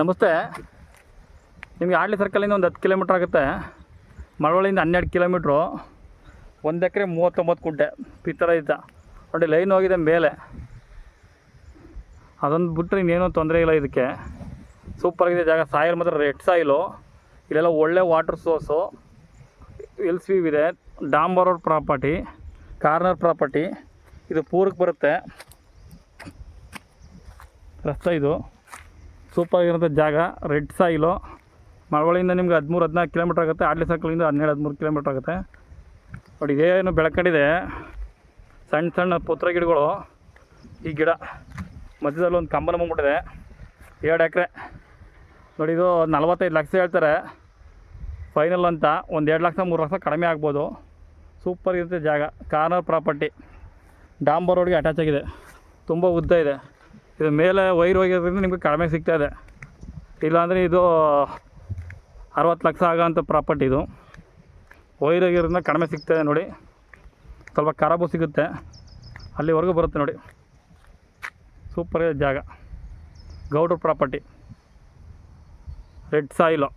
ನಮಸ್ತೆ. ನಿಮಗೆ ಆಡ್ಲಿ ಸರ್ಕಲಿಂದ ಒಂದು ಹತ್ತು ಕಿಲೋಮೀಟ್ರ್ ಆಗುತ್ತೆ. ಮಳವಳ್ಳಿಯಿಂದ ಹನ್ನೆರಡು ಕಿಲೋಮೀಟ್ರು. ಒಂದು ಎಕರೆ ಮೂವತ್ತೊಂಬತ್ತು ಕುಂಟೆ ಈ ಥರ ಇದ್ದ ನೋಡಿ, ಲೈನ್ ಹೋಗಿದೆ ಮೇಲೆ. ಅದೊಂದು ಬಿಟ್ಟರೆ ಇನ್ನೇನೂ ತೊಂದರೆ ಇಲ್ಲ ಇದಕ್ಕೆ. ಸೂಪರಾಗಿದೆ ಜಾಗ. ಸಾಯಿಲ್ ಮಾತ್ರ ರೆಡ್ ಸಾಯಿಲು ಇಲ್ಲೆಲ್ಲ ಒಳ್ಳೆ ವಾಟರ್ ಸೋರ್ಸು ಎಲ್ ಸಿ ಇದೆ. ಡಾಂಬರ್ ರೋಡ್ ಪ್ರಾಪರ್ಟಿ ಕಾರ್ನರ್ ಪ್ರಾಪರ್ಟಿ ಇದು ಪೂರಕ್ಕೆ ಬರುತ್ತೆ. ರಸ್ತೆ ಇದು. ಸೂಪರಾಗಿರೋಂಥ ಜಾಗ. ರೆಡ್ ಸಾಯಿಲು ಮಳವಳ್ಳಿಯಿಂದ ನಿಮ್ಗೆ ಹದಿಮೂರು, ಹದಿನಾಲ್ಕು ಕಿಲೋಮೀಟ್ರ್ ಆಗುತ್ತೆ. ಆಡ್ಲಿ ಸರ್ಕಲಿಂದ ಹನ್ನೆರಡು, ಹದಿಮೂರು ಕಿಲೋಮೀಟ್ರ್ ಆಗುತ್ತೆ. ನೋಡಿ ಇದೇನು ಬೆಳ್ಕೊಂಡಿದೆ. ಸಣ್ಣ ಸಣ್ಣ ಪುತ್ರ ಗಿಡಗಳು. ಈ ಗಿಡ ಮಧ್ಯದಲ್ಲಿ ಒಂದು ಕಂಬನ ಬಂದ್ಬಿಟ್ಟಿದೆ ಎರಡು ಎಕರೆ. ನೋಡಿ, ಇದು ನಲ್ವತ್ತೈದು ಲಕ್ಷ ಹೇಳ್ತಾರೆ. ಫೈನಲ್ ಅಂತ. ಒಂದು ಎರಡು ಲಕ್ಷ, ಮೂರು ಲಕ್ಷ ಕಡಿಮೆ ಆಗ್ಬೋದು. ಸೂಪರ್ ಇರುತ್ತೆ ಜಾಗ. ಕಾರ್ನರ್ ಪ್ರಾಪರ್ಟಿ ಡಾಂಬರ್ ರೋಡ್ಗೆ ಅಟ್ಯಾಚ್ ಆಗಿದೆ. ತುಂಬ ಉದ್ದ ಇದೆ. ಇದು ಮೇಲೆ ವೈರ್ ಹೋಗಿರೋದ್ರಿಂದ ನಿಮಗೆ ಕಡಿಮೆ ಸಿಗ್ತಾ ಇದೆ. ಇಲ್ಲಾಂದರೆ ಇದು ಅರವತ್ತು ಲಕ್ಷ ಆಗೋಂಥ ಪ್ರಾಪರ್ಟಿ ಇದು. ವೈರ್ ಹೋಗಿರೋದ್ರಿಂದ ಕಡಿಮೆ ಇದೆ ನೋಡಿ. ಸ್ವಲ್ಪ ಖರಾಬು ಸಿಗುತ್ತೆ. ಅಲ್ಲಿವರೆಗೂ ಬರುತ್ತೆ ನೋಡಿ. ಸೂಪರ್ ಜಾಗ. ಗೌಡ್ರ ಪ್ರಾಪರ್ಟಿ. Red soil.